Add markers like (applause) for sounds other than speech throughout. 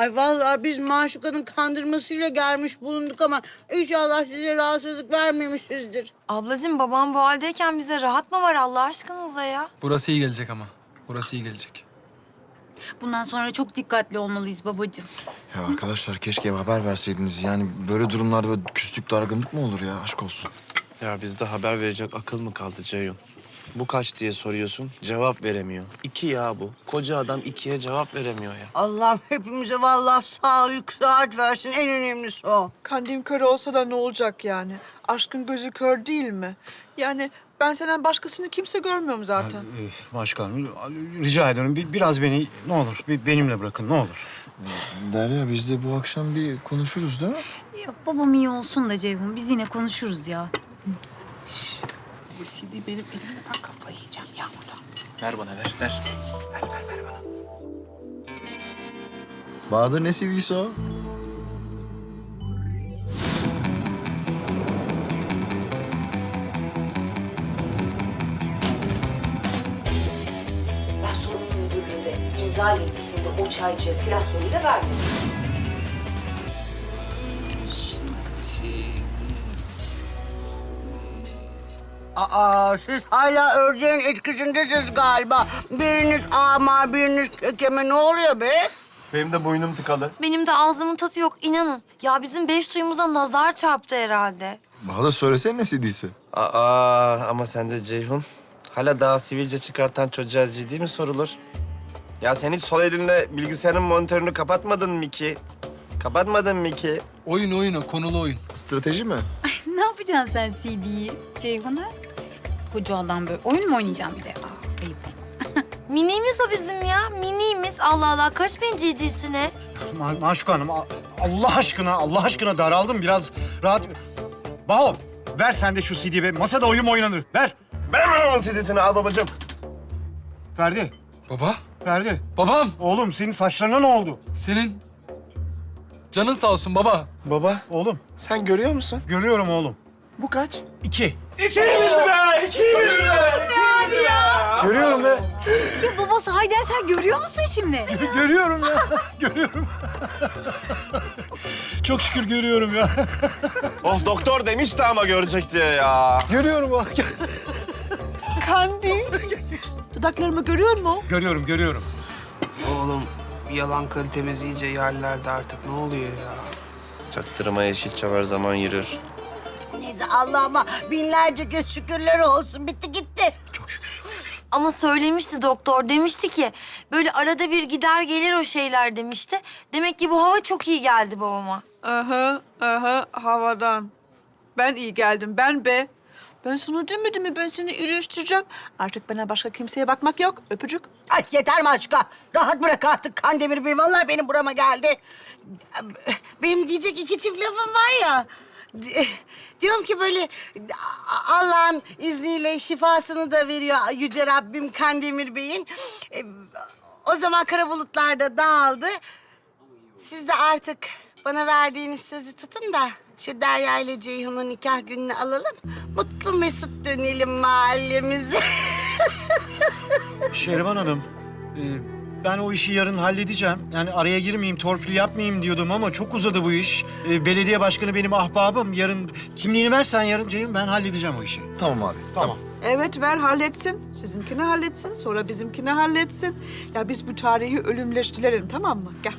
Ay vallahi biz Maşuka'nın kandırmasıyla gelmiş bulunduk ama inşallah size rahatsızlık vermemişizdir. Ablacığım babam bu haldeyken bize rahat mı var Allah aşkınıza ya? Burası iyi gelecek ama. Burası iyi gelecek. Bundan sonra çok dikkatli olmalıyız babacığım. Ya arkadaşlar keşke haber verseydiniz. Yani böyle durumlarda böyle küslük dargınlık mı olur ya aşk olsun. Ya bizde haber verecek akıl mı kaldı Ceyhun? Bu kaç diye soruyorsun, cevap veremiyor. İki ya bu. Koca adam ikiye cevap veremiyor ya. Allah'ım hepimize vallahi sağlık, sıhhat versin. En önemlisi o. Kandil kör olsa da ne olacak yani? Aşkın gözü kör değil mi? Yani ben senden başkasını kimse görmüyorum zaten. Ee, Başkanım rica ediyorum bir, biraz beni ne olur bir benimle bırakın ne olur. Derya biz de bu akşam bir konuşuruz değil mi? Ya, babam iyi olsun da Ceyhun biz yine konuşuruz ya. Bu CD benim elimde ben kafayı yiyeceğim ya burada. Ver bana ver, ver. Bahadır ne CD'si o? Ben sorumlu müdürlüğünde imza yetkisinde o çaycıya silah soruyla verdim. Aa siz hala ördeğin etkisindesiniz galiba. Biriniz ama biriniz kekeme ne oluyor be? Benim de boynum tıkalı. Benim de ağzımın tadı yok inanın. Ya bizim beş suyumuza nazar çarptı herhalde. Bahadır söylesene ne CD'si? Aa ama sen de Ceyhun. Hala daha sivilce çıkartan çocuğa ciddi mi sorulur? Ya sen hiç sol elinle bilgisayarın monitörünü kapatmadın mı ki? Kapatmadın mı ki? Oyun oyun o, konulu oyun. Strateji mi? ne yapacaksın sen CD'yi Ceyhun'a? Koca adam böyle oyun mu oynayacağım bir de? Aa, ayıp. (laughs) Minimiz o bizim ya. Minimiz. Allah Allah karışmayın ciddisine. Ma Maşuka Hanım a- Allah aşkına Allah aşkına daraldım biraz rahat. Baho ver sen de şu CD'yi be. Masada oyun mu oynanır? Ver. Ben onun CD'sini al babacığım. Ferdi. Baba, Ferdi. babam. Oğlum senin saçlarına ne oldu? Senin canın sağ olsun baba. Baba Oğlum sen görüyor musun? görüyorum oğlum. Bu kaç? İki. Görüyorum be. Ya baba sahiden sen görüyor musun şimdi? (laughs) görüyorum ya. (laughs) görüyorum. Çok şükür görüyorum ya. Of doktor demişti ama görecek diye ya. görüyorum bak. Kandil. Dudaklarımı görüyor musun? görüyorum görüyorum. Oğlum yalan kalitemiz iyice yerlerde artık ne oluyor ya? Çaktırma yeşilçam her zaman yürür. Neyse Allah'ıma binlerce kez şükürler olsun. Bitti gitti. Ama söylemişti doktor. Demişti ki böyle arada bir gider gelir o şeyler demişti. Demek ki bu hava çok iyi geldi babama. Aha, aha havadan. Ben iyi geldim, ben be. Ben sana demedim mi ben seni iyileştireceğim. Artık bana başka kimseye bakmak yok. Öpücük. Ay yeter Maşuka. Rahat bırak artık Kandemir Bey. Vallahi benim burama geldi. Benim diyecek iki çift lafım var ya. Di- Diyorum ki böyle Allah'ın izniyle şifasını da veriyor Yüce Rabbim Kandemir Bey'in. E, O zaman kara bulutlar da dağıldı. Siz de artık bana verdiğiniz sözü tutun da şu Derya ile Ceyhun'un nikah gününü alalım. Mutlu mesut dönelim mahallemize. (laughs) Şerivan Hanım, e, ben o işi yarın halledeceğim. Yani araya girmeyeyim, torpil yapmayayım diyordum ama çok uzadı bu iş. E, belediye başkanı benim ahbabım. Yarın kimliğini versen yarın Ceyhun ben halledeceğim o işi. Tamam abi. Tamam. Evet ver halletsin. Sizinkini halletsin, sonra bizimkini halletsin. Ya biz bu tarihi ölümleştirelim tamam mı? Gel.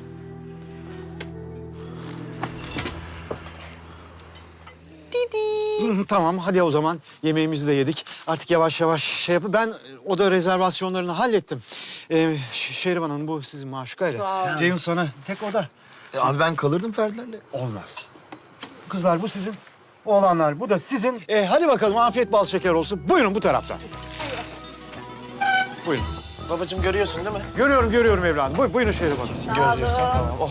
Hı, Tamam hadi o zaman yemeğimizi de yedik. Artık yavaş yavaş şey yapıp ben oda rezervasyonlarını hallettim. Ee, Ş- Şehriban Hanım bu sizin maşukayla. Ceyhun sana tek oda. E, abi ben kalırdım Ferdilerle. Olmaz. Kızlar bu sizin. Oğlanlar bu da sizin. Ee, hadi bakalım afiyet bal şeker olsun. Buyurun bu taraftan. Buyurun. Babacığım görüyorsun değil mi? Görüyorum görüyorum evladım. Buyurun, buyurun Şehriban Hanım. Görüyorsan tamam. Oh.